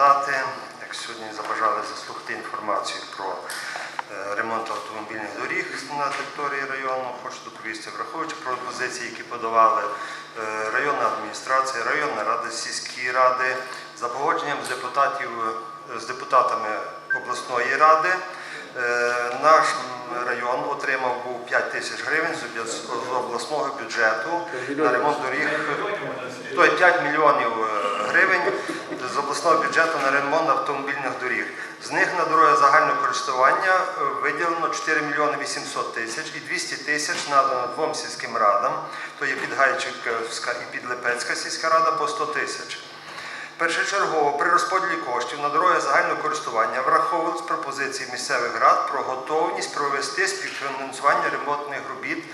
депутати, як сьогодні забажали заслухати інформацію про е, ремонт автомобільних доріг на території району, хочу доповісти, враховуючи пропозиції, які подавали е, районна адміністрація, районна рада, сільські ради, за погодженням з депутатів е, з депутатами обласної ради. Наш район отримав був 5 тисяч гривень з обласного бюджету на ремонт доріг. Тобто 5 мільйонів гривень з обласного бюджету на ремонт автомобільних доріг. З них на дороги загального користування е, виділено 4 мільйони 800 тисяч і 200 тисяч надано двом сільським радам, то є Підгайчиківська і Підлепецька сільська рада по 100 тисяч. Першочергово при розподілі коштів на дороги загального користування враховувались пропозиції місцевих рад про готовність провести співфінансування ремонтних робіт.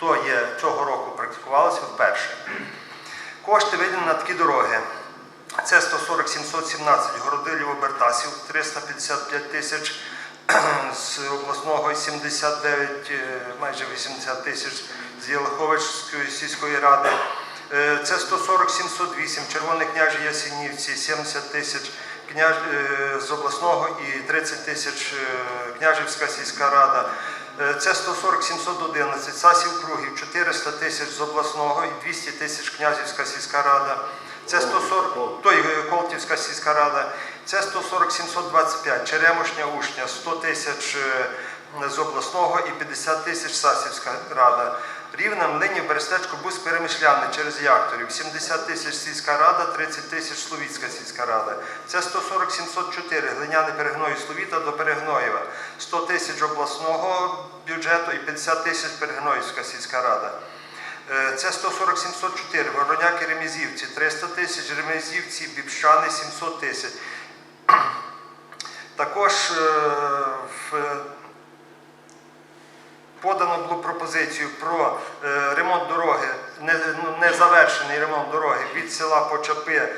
То є цього року практикувалося вперше. Кошти виділені на такі дороги. Це 140 717 Городилів Обертасів, 355 тисяч з обласного 79, е, майже 80 тисяч з Єлиховицької сільської ради. Це 140 708 Червоний княжі Ясінівці, 70 тисяч княж, з обласного і 30 тисяч Княжівська сільська рада. Це 140 711 Сасів Кругів, 400 тисяч з обласного і 200 тисяч Княжівська сільська рада. Це 140, той е, Колтівська сільська рада. Це 140 725 Черемошня Ушня, 100 тисяч е, з обласного і 50 тисяч Сасівська рада. Рівна Млинів, Берестечко, Бус, Перемишляни через Якторів, 70 тисяч сільська рада, 30 тисяч Словіцька сільська рада. Це 140 704 Глиняни Перегною Словіта до Перегноєва, 100 тисяч обласного бюджету і 50 тисяч Перегноївська сільська рада. Е, Це 140 704 Вороняки Ремезівці, 300 тисяч Ремезівці, Бібщани 700 тисяч. Також е, в подано було пропозицію про е, ремонт дороги, не, ну, незавершений ремонт дороги від села Почапи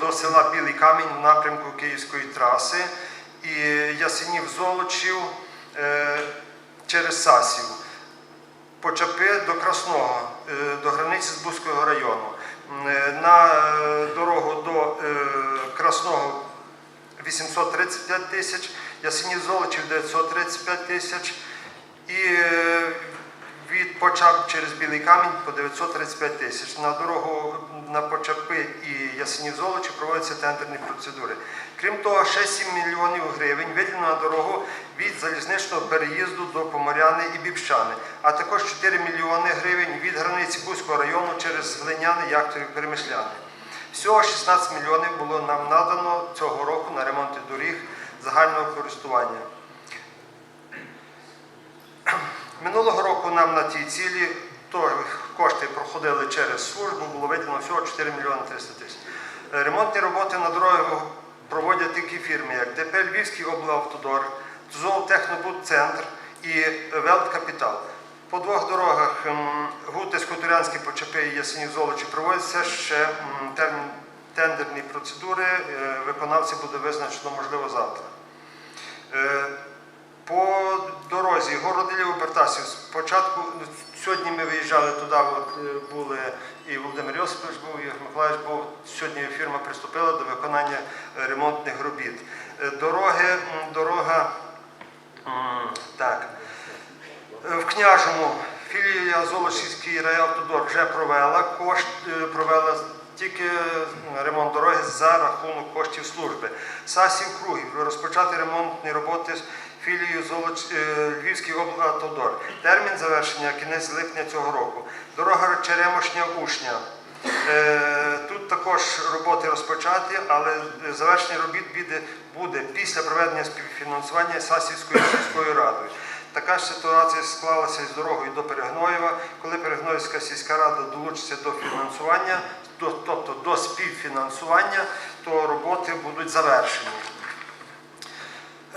до села Білий Камінь в напрямку Київської траси. І Ясенів Золочів через Сасів. Почапи до Красного, е, до границі з Бузького району. Е, На е, дорогу до Красного 835 тисяч, Ясенів Золочів 935 тисяч і від Почап через Білий Камінь по 935 тисяч. На дорогу на Почапи і Ясенів Золочі проводяться тендерні процедури. Крім того, ще 7 мільйонів гривень виділено на дорогу від залізничного переїзду до Поморяни і Бібщани, а також 4 мільйони гривень від границі Бузького району через Глиняни, Якторів, Перемишляни. Всього 16 мільйонів було нам надано цього року на ремонти доріг загального користування. Минулого року нам на тій цілі кошти проходили через службу, було виділено всього 4 мільйони 300 тисяч. Е, Ремонтні роботи на дорогах проводять такі фірми, як ДП Львівський облавтодор, ТЗОВ Технобудцентр і Велт Капітал. По двох дорогах м, Гутисько-Турянські почепи і Ясенів Золочі проводяться ще термін, тендерні процедури. Е, Виконавці буде визначено, можливо, завтра. По дорозі Городилів Обертасів. Спочатку сьогодні ми виїжджали туди, е, були і Володимир Йосипович був, і Ігор Миколаївич був. Сьогодні фірма приступила до виконання е, ремонтних робіт. Е, Дороги, дорога так. В княжому філія Золочівський райавтодор вже провела кошт, провела тільки ремонт дороги за рахунок коштів служби. Сасів Кругів розпочати ремонтні роботи філією Золоч... е, Львівський облавтодор. Термін завершення кінець липня цього року. Дорога Черемошня Ушня. Е, Тут також роботи розпочаті, але завершення робіт буде, після проведення співфінансування Сасівською сільською радою. Така ж ситуація склалася із дорогою до Перегноєва, коли Перегноївська сільська рада долучиться до фінансування, тобто до співфінансування, то роботи будуть завершені.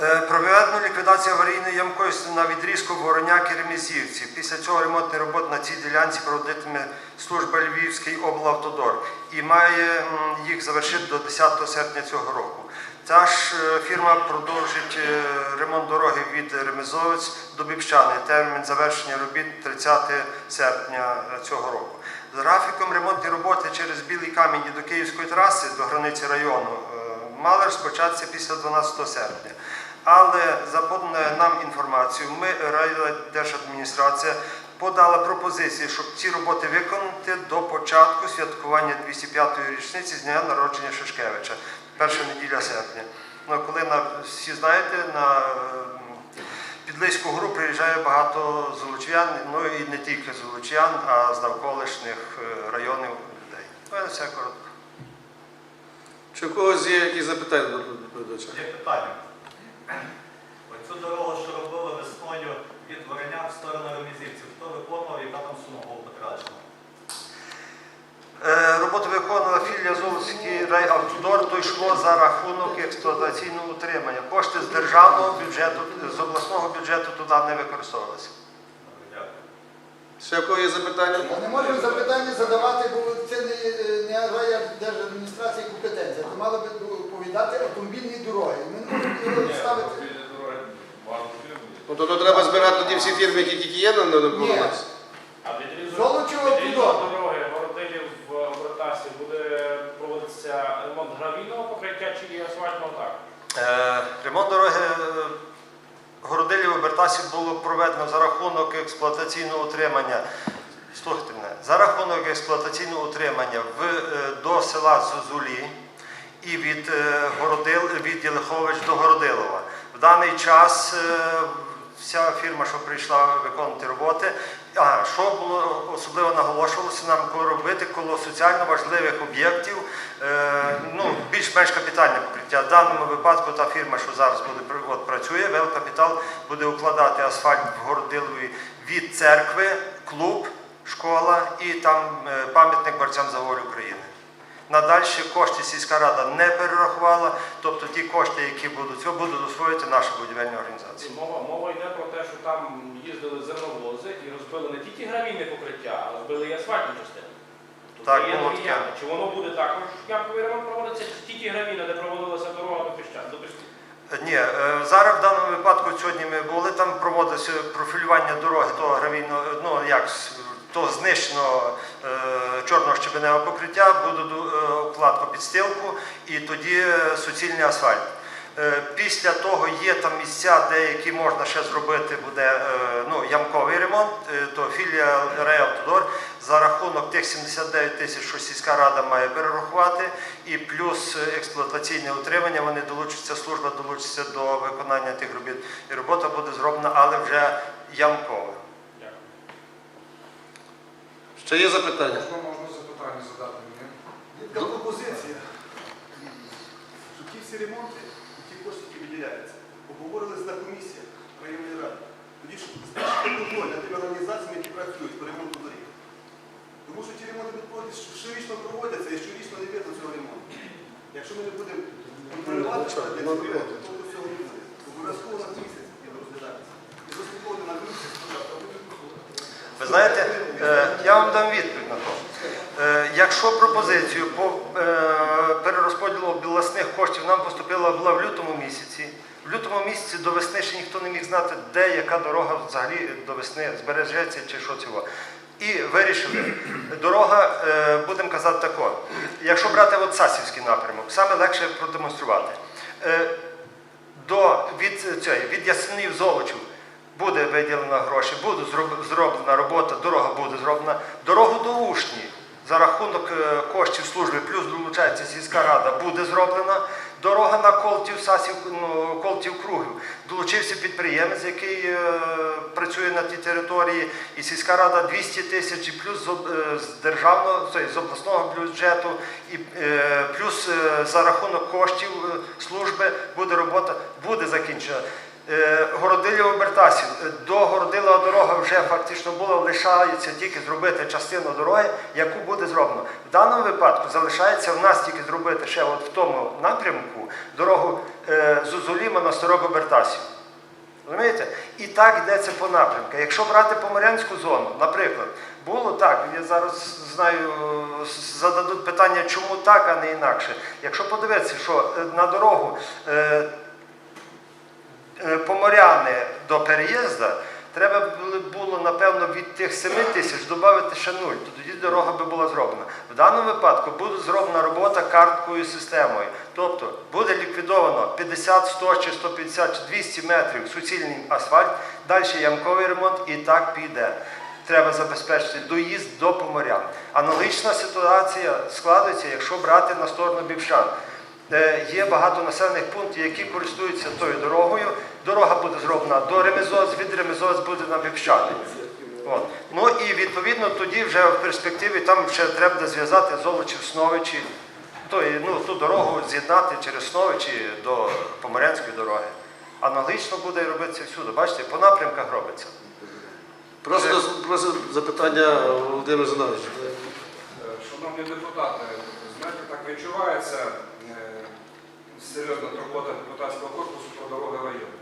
Е, Проведено ліквідацію аварійної ямкості на відрізку Вороняки Ремізівці. Після цього ремонтні роботи на цій ділянці проводитиме служба Львівський облавтодор і має їх завершити до 10 серпня цього року. Ця ж е, фірма продовжить е, ремонт дороги від Ремезовець до Бібщани. Термін завершення робіт 30 серпня цього року. З графіком ремонтні роботи через Білий камінь і до Київської траси до границі району мали розпочатися після 12 серпня. Але за поданою нам інформацію, ми райдержадміністрація подала пропозиції, щоб ці роботи виконати до початку святкування 205-ї річниці з дня народження Шишкевича, перша неділя серпня. Ну, коли на всі знаєте, на е, Підлиську гору приїжджає багато золочів'ян, ну і не тільки золочів'ян, а з навколишніх е, районів людей. Ну, це все коротко. Чи у когось є якісь запитання до доповідача? Є питання. Оцю дорогу, що робили весною від Вороня в сторону Ремізівців, хто виконував, яка там сума була потрачена? Е, Роботу виконувала філія Золотський райавтодор, то йшло за рахунок експлуатаційного утримання. Кошти з державного бюджету, з обласного бюджету туди не використовувалися. Ще у кого є запитання? Ми не можемо запитання задавати, бо це не, не райдержадміністрації компетенція. Це мало би доповідати автомобільні дороги. Ми не можемо його ставити. Ну, то, то треба збирати тоді всі фірми, які тільки є на Ні. нас. А Золочево дороги Городилів в Обертасі буде проводитися ремонт гравійного покриття чи асфальтного так? Е, Ремонт дороги е, Городилів Бертасі було проведено за рахунок експлуатаційного утримання. Слухайте мене, за рахунок експлуатаційного утримання в, е, до села Зозулі і від, е, Городил, від Єлихович до Городилова. В даний час е, вся фірма, що прийшла виконувати роботи, а що було особливо наголошувалося нам робити коло соціально важливих об'єктів, більш-менш капітальне покриття. В даному випадку та фірма, що зараз буде от, працює, Велкапітал буде укладати асфальт в Городилові від церкви, клуб, школа і там е, пам'ятник борцям за волю України. Надальші кошти сільська рада не перерахувала, тобто ті кошти, які будуть, будуть освоїти наша будівельна організація. Мова, мова йде про те, що там їздили зерновози і розбили не тільки гравійне покриття, а розбили і асфальтну частину. Так, було таке. Чи воно буде також ямковий ремонт проводитися, чи тільки гравійна, де проводилася дорога до Піщан, до Піщан? Ні, е, зараз в даному випадку сьогодні ми були, там проводилося профілювання дороги того гравійного, ну як з- того знищеного е, чорного щебеневого покриття, буде ду- е, укладка підстилку і тоді е, суцільний асфальт. Е, Після того є там місця, деякі можна ще зробити, буде е, ну, ямковий ремонт, е, то філія Реавтодор за рахунок тих 79 тисяч, що сільська рада має перерахувати, і плюс експлуатаційне утримання, вони долучаться, служба долучиться до виконання тих робіт. І робота буде зроблена, але вже ямкова. Дякую. Ще є запитання? Можна, можна запитання задати мені? Є така пропозиція, що ті всі ремонти, ті кошти, які виділяються, обговорились на комісіях районної ради. Тоді ж контроль над тими організаціями, які працюють по ремонту доріг. Тому що ті ремонти будуть щорічно проводяться і щорічно не видно цього ремонту. Якщо ми не будемо контролювати то до цього не буде. Обов'язково на місяць є розглядатися. І розслідковувати на комісії спочатку, Ви знаєте, е, я вам дам відповідь на то. Якщо пропозицію по е, перерозподілу обласних коштів нам поступила була в лютому місяці, в лютому місяці до весни ще ніхто не міг знати, де яка дорога взагалі до весни збережеться чи що цього. І вирішили, дорога, е, будемо казати тако, якщо брати от Сасівський напрямок, саме легше продемонструвати. Е, до, від, цієї, від Ясенів Золочів буде виділено гроші, буде зроб- зроблена робота, дорога буде зроблена. Дорогу до Ушні за рахунок е, коштів служби, плюс долучається сільська рада, буде зроблена. Дорога на Колтів, Сасів, ну, Колтів Кругів. Долучився підприємець, який е, працює на тій території, і сільська рада 200 тисяч, плюс з, е, державного, з обласного бюджету, і плюс за рахунок коштів служби буде робота, буде закінчена. Е, Городилів Бертасів. Е, До Городилова дорога вже фактично була, лишається тільки зробити частину дороги, яку буде зроблено. В даному випадку залишається в нас тільки зробити ще от в тому напрямку дорогу е, Зузулі Монастирок Бертасів. Розумієте? І так йдеться по напрямку. Якщо брати Поморянську зону, наприклад, було так, я зараз знаю, зададуть питання, чому так, а не інакше. Якщо подивитися, що на дорогу Поморяни до переїзду, треба було- напевно, від тих 7 тисяч додати ще нуль, то тоді дорога би була зроблена. В даному випадку буде зроблена робота карткою системою. Тобто буде ліквідовано 50, 100 чи 150 чи 200 метрів суцільний асфальт, далі ямковий ремонт і так піде. Треба забезпечити доїзд до поморян. Аналогічна ситуація складається, якщо брати на сторону Бівшан. Е, Є багато населених пунктів, які користуються тою дорогою. Дорога буде зроблена до Ремезоз, від Ремезоз буде на Бівщани. От. Ну і відповідно тоді вже в перспективі там ще треба буде зв'язати Золочів Сновичі, ну, ту дорогу з'єднати через Сновичі до Поморянської дороги. Аналогічно буде робитися всюди. Бачите, по напрямках робиться. Прошу, прошу запитання Володимир Зинович. Е, Шановні депутати, знаєте, так відчувається серйозна турбота депутатського корпусу про дороги району.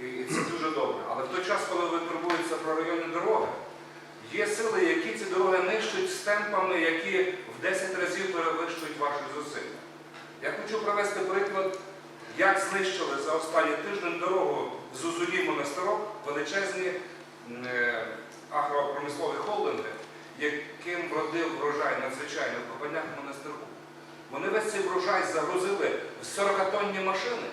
І, це дуже добре. Але в той час, коли ви турбуєтеся про районні дороги, є сили, які ці дороги нищують з темпами, які в 10 разів перевищують ваші зусилля. Я хочу привести приклад, як знищили за останній тиждень дорогу з Узулі монастирок величезні е, агропромислові холдинги, яким вродив врожай надзвичайно в Копанях монастирку. Вони весь цей врожай загрузили в 40-тонні машини.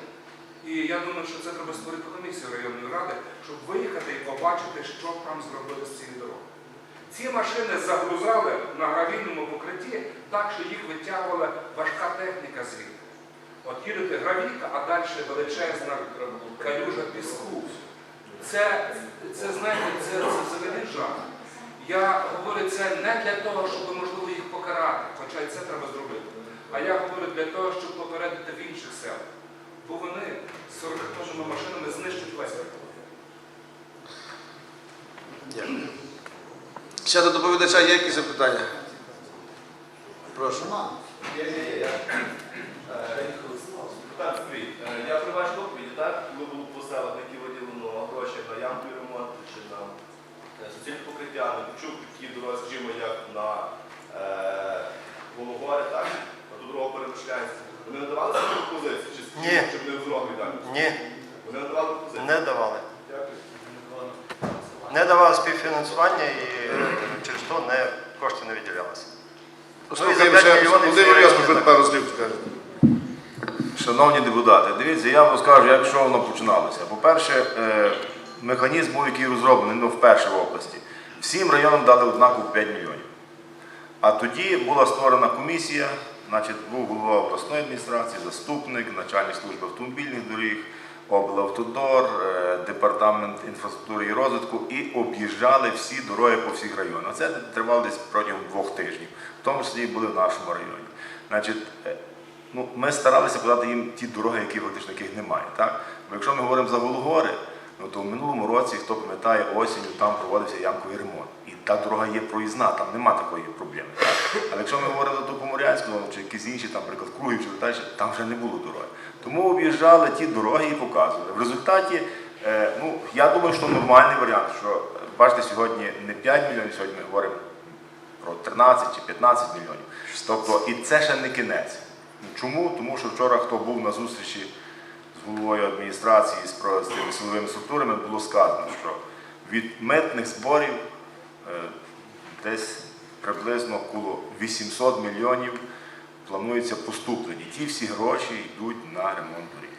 І я думаю, що це треба створити комісію районної ради, щоб виїхати і побачити, що там зробили з цієї дороги. Ці машини загрузали на гравійному покритті так, що їх витягувала важка техніка звідти. От їдете гравійка, а далі величезна калюжа піску. Це, це знаєте, це, це взагалі жах. Я говорю це не для того, щоб можливо їх покарати, хоча і це треба зробити. А я говорю для того, щоб попередити в інших селах. Бо вони з 40 тонними машинами знищать весь. Дякую. Ще до доповідача є якісь запитання? Прошу. Так, Сергій, е, я вашій доповіді, так, коли було по селах, які виділено гроші на ямковий ремонт чи на е, суцільне покриття, не почув такі дороги, скажімо, як на е, Вологоди, так, дорогу перемишляється. Вони надавали свої пропозиції, чи Ні. щоб не в дорогу віддали? Ні, Вони надавали пропозиції. не давали. Дякую. Не давали співфінансування і через то не, кошти не виділялися. Послухаємо за п'ять мільйонів Володимир всі Йосипович райони пару слів скаже. Шановні депутати, дивіться, я вам скажу, як що воно починалося. По-перше, е, механізм був, який розроблений ну, вперше в області. Всім районам дали однаково 5 мільйонів. А тоді була створена комісія, значить, був голова обласної адміністрації, заступник, начальник служби автомобільних доріг, облавтодор, е, департамент інфраструктури і розвитку і об'їжджали всі дороги по всіх районах. Це тривало десь протягом двох тижнів, в тому числі і були в нашому районі. Значить, е, ну, ми старалися подати їм ті дороги, які фактично яких немає. Так? Бо якщо ми говоримо за Вологоди, ну, то в минулому році, хто пам'ятає, осінню там проводився ямковий ремонт. Та дорога є проїзна, там нема такої проблеми. Так? Але якщо ми говоримо за ту Поморянську чи якісь інші, там, наприклад, Кругів чи далі, там вже не було дороги. Тому об'їжджали ті дороги і показували. В результаті, е, ну, я думаю, що нормальний варіант, що бачите, сьогодні не 5 мільйонів, сьогодні ми говоримо про 13 чи 15 мільйонів. Тобто, і це ще не кінець. Чому? Тому що вчора, хто був на зустрічі з головою адміністрації з тими силовими структурами, було сказано, що від митних зборів десь приблизно коло 800 мільйонів планується поступлені. Ті всі гроші йдуть на ремонт доріг.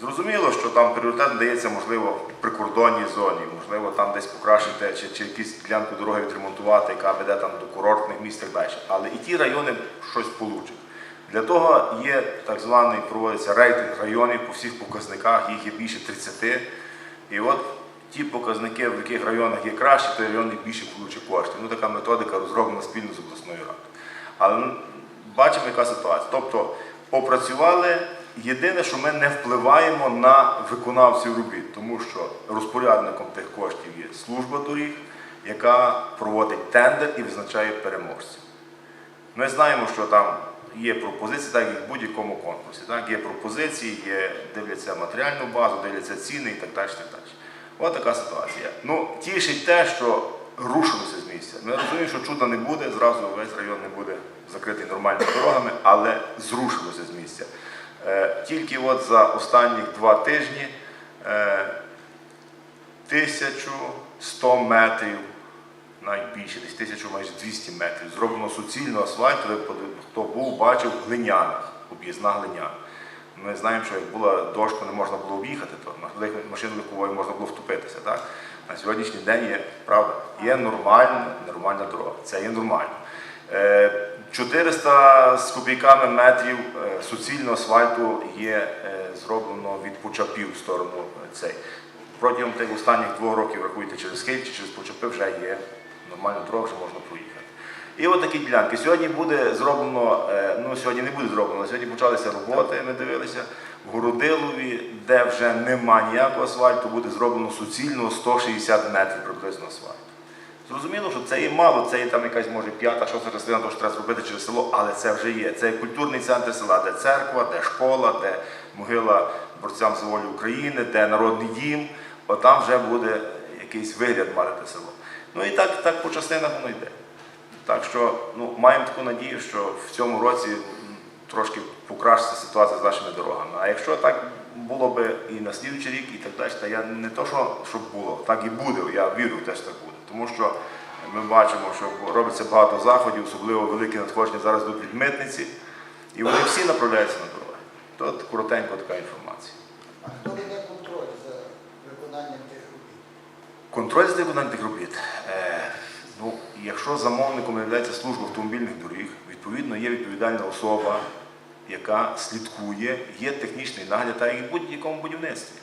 Зрозуміло, що там пріоритет дається, можливо, в прикордонній зоні, можливо, там десь покращити чи, чи якусь ділянку дороги відремонтувати, яка веде там до курортних місць і так далі. Але і ті райони щось получать. Для того є так званий проводиться рейтинг районів по всіх показниках, їх є більше 30. І от ті показники, в яких районах є краще, той район більше получить коштів. Ну така методика розроблена спільно з обласною радою. Але бачимо, яка ситуація. Тобто опрацювали. Єдине, що ми не впливаємо на виконавців робіт, тому що розпорядником тих коштів є служба доріг, яка проводить тендер і визначає переможців. Ми знаємо, що там є пропозиції, так як в будь-якому конкурсі. Так? Є пропозиції, є, дивляться матеріальну базу, дивляться ціни і так далі. Так далі. От така ситуація. Ну, тішить те, що рушилося з місця. Ми розуміємо, що чуда не буде, зразу весь район не буде закритий нормальними дорогами, але зрушилося з місця. Е, тільки от за останні два тижні е, 1100 метрів, навіть більше, десь 1000 майже 200 метрів. Зроблено суцільно асфальт, хто був, бачив глиняних, об'їзна глиняна. Ми знаємо, що як була то не можна було об'їхати, то машину легковою можна було втопитися. Так? На сьогоднішній день є правда, є нормальна, нормальна дорога. Це є нормально. Е, 400 з копійками метрів е, суцільного асфальту є е, зроблено від почапів в сторону е, цей. Протягом тих останніх двох років, рахуйте, через Київ чи через почапи вже є нормальна дорога, що можна проїхати. І от такі ділянки. Сьогодні буде зроблено, е, ну сьогодні не буде зроблено, сьогодні почалися роботи, ми дивилися. В Городилові, де вже нема ніякого асфальту, буде зроблено суцільно 160 метрів приблизно асфальту. Зрозуміло, що це є мало, це є там якась може п'ята, шоста частина, того, що треба зробити через село, але це вже є. Це культурний центр села, де церква, де школа, де могила борцям за волю України, де народний дім. Отам вже буде якийсь вигляд мати те село. Ну і так, так по частинах воно йде. Так що ну, маємо таку надію, що в цьому році трошки покращиться ситуація з нашими дорогами. А якщо так було би і на слідуючий рік, і так далі, то я не то, що щоб було, так і буде. Я вірю, в те, що так буде. Тому що ми бачимо, що робиться багато заходів, особливо великі надходження зараз йдуть від митниці, і вони всі направляються на дороги. Тут коротенько така інформація. А хто веде контроль за виконанням тих робіт? Контроль з виконання тих робіт. Ну, якщо замовником є служба автомобільних доріг, відповідно є відповідальна особа, яка слідкує, є технічний нагляд, та і в будь-якому будівництві.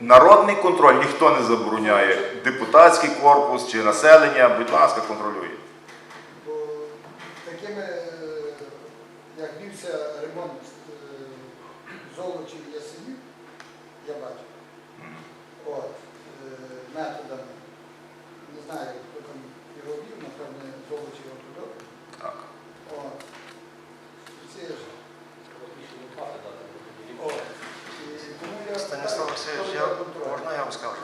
Народний контроль ніхто не забороняє. Депутатський корпус чи населення, будь ласка, контролює. бо такими, е, як вівся ремонт е, золочів ясенів, я бачу, от, е, методами, знаю, хто там його вів, напевне, золочів ортодокс. Так. От. Це ж. Станіслав Васильович, я, можна я вам скажу?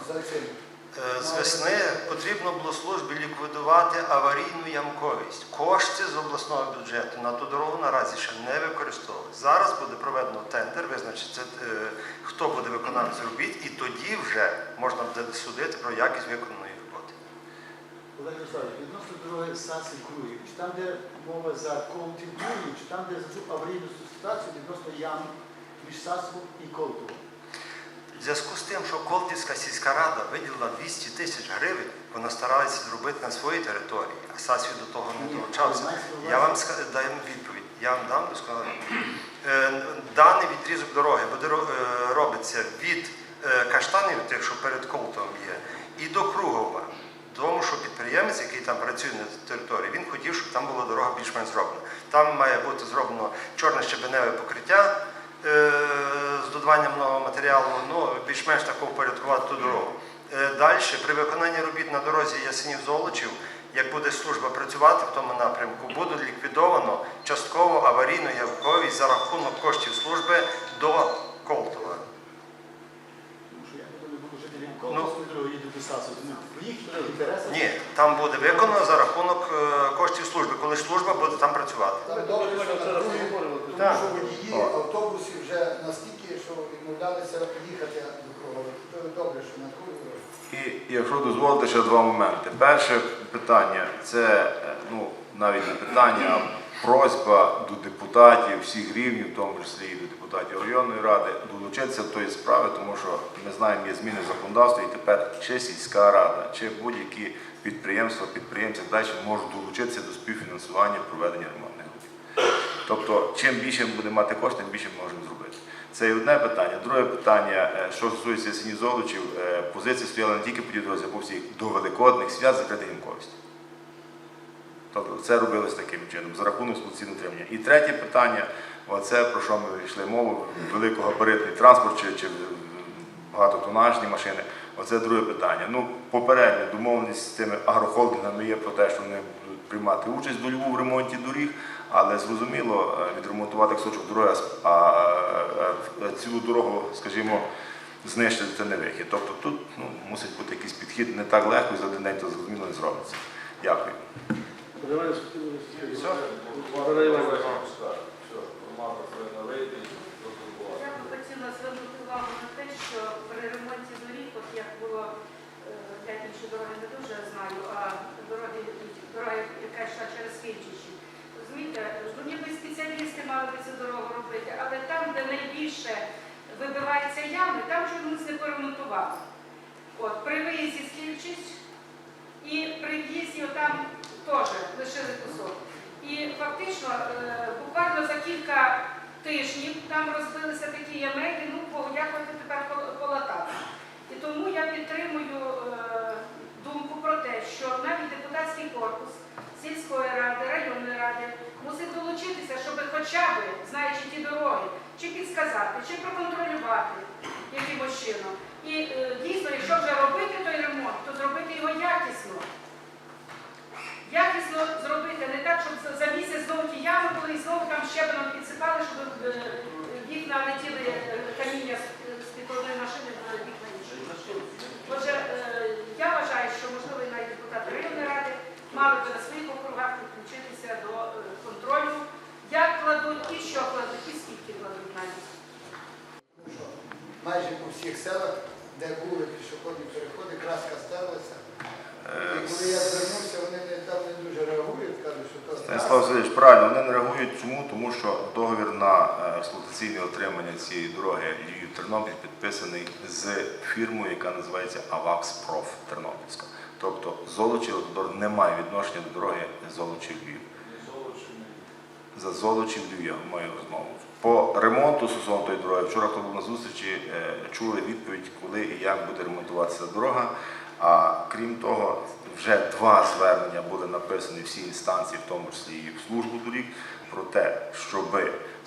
Е, З весни потрібно було службі ліквідувати аварійну ямковість. Кошти з обласного бюджету на ту дорогу наразі ще не використовують. Зараз буде проведено тендер, визначиться, е, хто буде виконавець робіт, і тоді вже можна буде судити про якість виконаної. Олег Ярославович, відносно дороги Саси Круївич, там, де мова за континуючи, там, де за цю аварійну ситуацію відносно ям між Сасом і Колтовом. В зв'язку з тим, що Колтівська сільська рада виділила 200 тисяч гривень, вона старалася зробити на своїй території, а Сасів до того не долучався. Я вам дам відповідь. Я вам дам досконало. Е, Даний відрізок дороги буде е, робиться від е, каштанів, тих, що перед Колтовом є, і до Кругова. Тому що підприємець, який там працює на території, він хотів, щоб там була дорога більш-менш зроблена. Там має бути зроблено чорне щебеневе покриття е, з додаванням нового матеріалу, ну, більш-менш тако впорядкувати ту дорогу. Е, Далі, при виконанні робіт на дорозі Ясенів Золочів, як буде служба працювати в тому напрямку, буде ліквідовано частково аварійну явковість за рахунок коштів служби до Колтова. Тому що я коли Ну. В інтересах Ні, там буде виконано за рахунок е, коштів служби, коли служба буде там працювати. Там добре, що на другій, тому Так. що водії автобусів вже настільки, що відмовлялися їхати до Крогова. То добре, що на другій. І якщо дозволите ще два моменти. Перше питання це е, ну, навіть не питання, а просьба до депутатів всіх рівнів, в тому числі і до депутатів районної ради, долучитися до тої справи, тому що ми знаємо, є зміни в законодавстві, і тепер чи сільська рада, чи будь-які підприємства, підприємці далі можуть долучитися до співфінансування проведення ремонтних робіт. Тобто, чим більше ми будемо мати коштів, тим більше ми можемо зробити. Це і одне питання. Друге питання, е, що стосується сині золочів, е, позиції стояли не тільки по дорозі, а по всіх до великодних свят закрити гімковість. Тобто це робилось таким чином, за рахунок спеційного утримання. І третє питання, оце про що ми йшли мову, великогабаритний транспорт чи, чи багатотонажні машини. Оце друге питання. Ну, попередньо домовленість з цими агрохолдингами є про те, що вони будуть приймати участь до Львову в ремонті доріг, але зрозуміло, е, відремонтувати кусочок дороги, а цілу дорогу, скажімо, знищити це не вихід. Тобто тут ну, мусить бути якийсь підхід не так легко і за один день то зрозуміло не зробиться. Дякую. Я би хотіла звернути увагу на те, що при ремонті доріг, от як було е, я інші дороги не дуже знаю, а дороги, дорога, яка йшла через Київчищі. Розумієте, ніби спеціалісти мали би цю дорогу робити, але там, де найбільше вибиваються ями, там чомусь не поремонтували. От, при виїзді з Київчищ і при в'їзді там теж лишили кусок. І фактично, е, буквально за кілька тижнів там розбилися такі ямеки, ну, подякувати тепер пол- полатати. І тому я підтримую е, думку про те, що навіть депутатський корпус сільської ради, районної ради мусить долучитися, щоб хоча б, знаючи ті дороги, чи підсказати, чи проконтролювати якимось чином. І е, дійсно, якщо вже робити той ремонт, то зробити його якісно. Якісно зробити, не так, щоб за- місяць знову ті ями були і знову там щебеном підсипали, щоб е, вікна летіли е, каміння з з підводної машини на вікна інші. Отже, е, я вважаю, що можливо і навіть депутати районної ради мали би на своїх округах підключитися до е, контролю, як кладуть і що кладуть, і скільки кладуть навіть. майже по всіх селах, де були пішохідні переходи, краска стерлася. І коли я звернувся, вони не, там не дуже реагують, кажуть, що то Станіслав Васильович, правильно, вони не реагують. Чому? Тому що договір на е, експлуатаційне отримання цієї дороги Львів-Тернопіль підписаний з фірмою, яка називається Авакс Проф Тернопільська. Тобто Золочі Автодор не має відношення до дороги Золочі Львів. За Золочі Львів я маю розмову. По ремонту стосовно тої дороги, вчора хто був на зустрічі, е, чули відповідь, коли і як буде ремонтуватися дорога. А крім того, вже два звернення були написані всі інстанції, в тому числі і в службу доріг, про те, щоб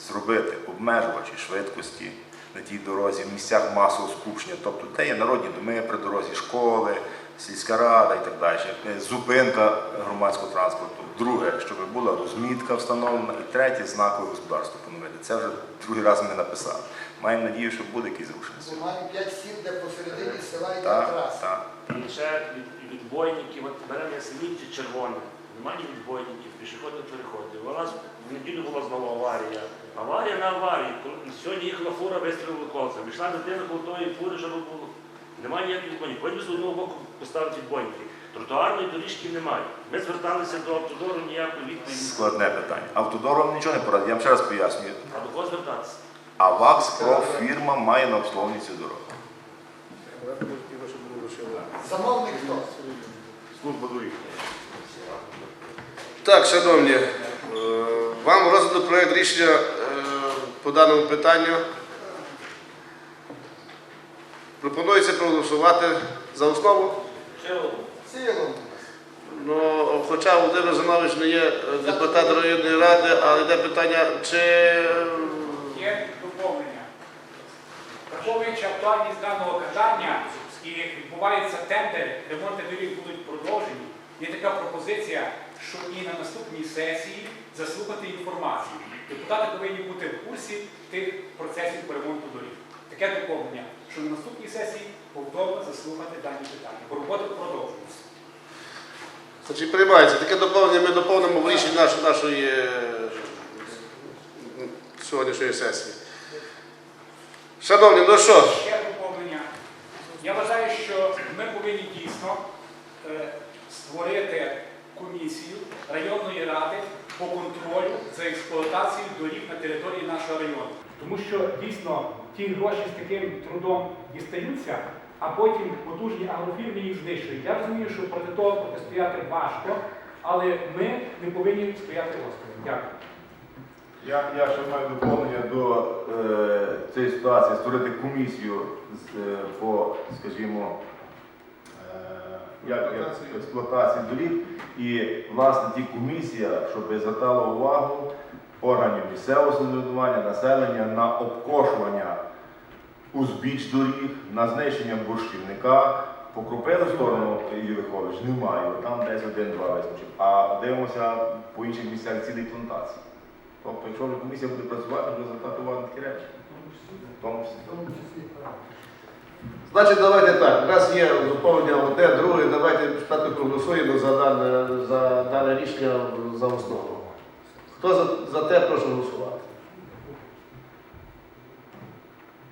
зробити обмежувачі швидкості на тій дорозі в місцях масового скупчення, тобто де є народні доми при дорозі, школи, сільська рада і так далі, е, зупинка громадського транспорту. Друге, щоб була розмітка встановлена, і третє знакове господарство поновити. Це вже другий раз ми написали. Маємо надію, що буде якийсь рушення. Бо маємо п'ять сіл, де посередині села йде Так, траса. так. І ще від, відбойників, от беремо ясенівці червоне, немає відбойників, пішохідних переходів. У нас в неділю була знову аварія. Аварія на аварії. Сьогодні їхала фура, вистрілила колесом. Пішла дитина коло тої фури, щоб було. Немає ніяких відбойників. Хоч з одного боку поставити відбойники. Тротуарної доріжки немає. Ми зверталися до автодору ніякої відповіді. Складне питання. Автодор вам нічого не порадить. Я вам ще раз пояснюю. А до кого звертатися? АВАКС Проф фірма має на обслуговуванні цю дорогу. Замовник хто? Служба доріг. Так, шановні, е, вам розданий проєкт рішення е, по даному питанню. Пропонується проголосувати за основу. Цілому. Ну, хоча Володимир Зинович не є е, депутат районної ради, але йде питання, чи е, Є доповнення. Враховуючи актуальність даного питання і відбуваються тендери, ремонти доріг будуть продовжені, є така пропозиція, що і на наступній сесії заслухати інформацію. Депутати повинні бути в курсі тих процесів по ремонту доріг. Таке доповнення, що на наступній сесії повторно заслухати дані питання. Бо робота продовжується. Значить, приймається. Таке доповнення ми доповнимо в рішенні нашої, нашої е, сьогоднішньої сесії. Шановні, ну що? Ще доповнення. Я вважаю, що ми повинні дійсно е, створити комісію районної ради по контролю за експлуатацією доріг на території нашого району. Тому що дійсно ті гроші з таким трудом дістаються, а потім потужні агрофірми їх знищують. Я розумію, що проти того протистояти важко, але ми не повинні стояти осторонь. Дякую. Я, я ще маю доповнення до е, цієї ситуації, створити комісію з, е, по, скажімо, е, як, як експлуатації доріг. І власне ті комісія, щоб звертала увагу органів місцевого самоврядування, населення на обкошування узбіч доріг, на знищення борщівника покропили в сторону Юрихович, немає, там десь один-два вистачить. А дивимося по інших місцях цілі плантації. Тобто, якщо вже комісія буде працювати, буде звертати увагу на такі речі. В тому числі. Значить, давайте так. У нас є доповнення одне, друге. Давайте спочатку проголосуємо за дане, за дане рішення за основу. Хто за, за те, прошу голосувати.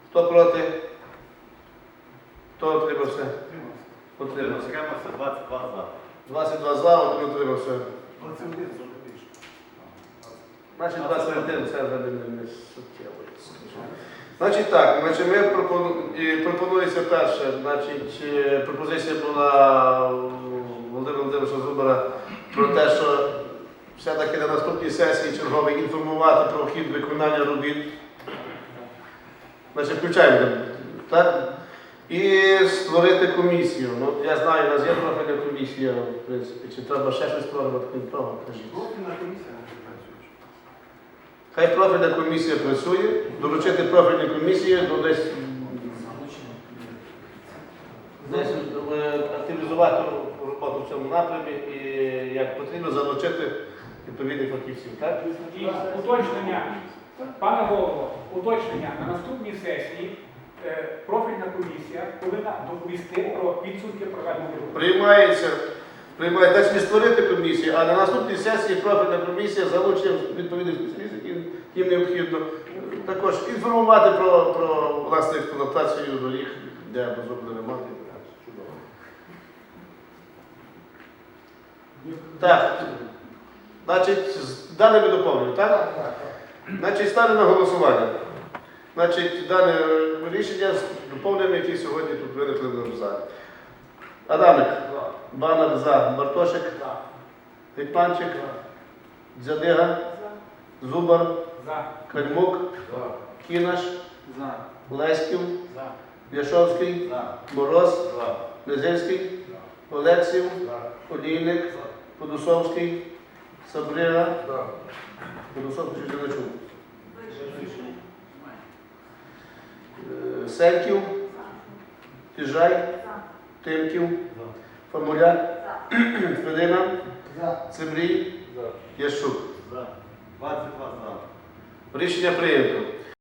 Хто проти? Хто? Утримався. Утримався 22 за. 22 за, один утримався. Значить, 21 це вже не, суттєво. Значить так, значить, ми пропону... і пропонується перше, значить, пропозиція була Володимира Володимировича Зубера про те, що все-таки на наступній сесії черговій інформувати про хід виконання робіт. Значить, включаємо, так? І створити комісію. Ну, я знаю, у нас є профільна комісія, в принципі, чи треба ще щось створювати, крім того, кажіть. Профільна комісія не працює. Хай профільна комісія працює, доручити профільній комісії до десь, десь е, активізувати роботу в цьому напрямі і як потрібно залучити відповідних фахівців. Так? І уточнення, пане голово, уточнення на наступній сесії е, профільна комісія повинна доповісти про підсумки проведеного року. Приймається, приймається, значить не створити комісію, а на наступній сесії профільна комісія залучить відповідних спеціалістів, яким необхідно також інформувати про, про власне експлуатацію доріг, де розроблені ремонти. Чудово. Так, значить, з даними доповнення, так? Так, так, так. Значить, ставлю на голосування. Значить, дане рішення з доповненнями, які сьогодні тут виникли в залі. Адамик, Банок за, Бартошик, Гетьманчик, Дзядига, Зубар. Кальмук, Кінаш. Леськів, За. Яшовський, За. Мороз, Незельський, Олексів, Олійник, Подусовський, Сабрина, Да. не чув. Е, Сенків, Тижай, Тимків, Фамуляк, Федина, За. Цимрій, Ящук. 22 за. Рішення прийнято.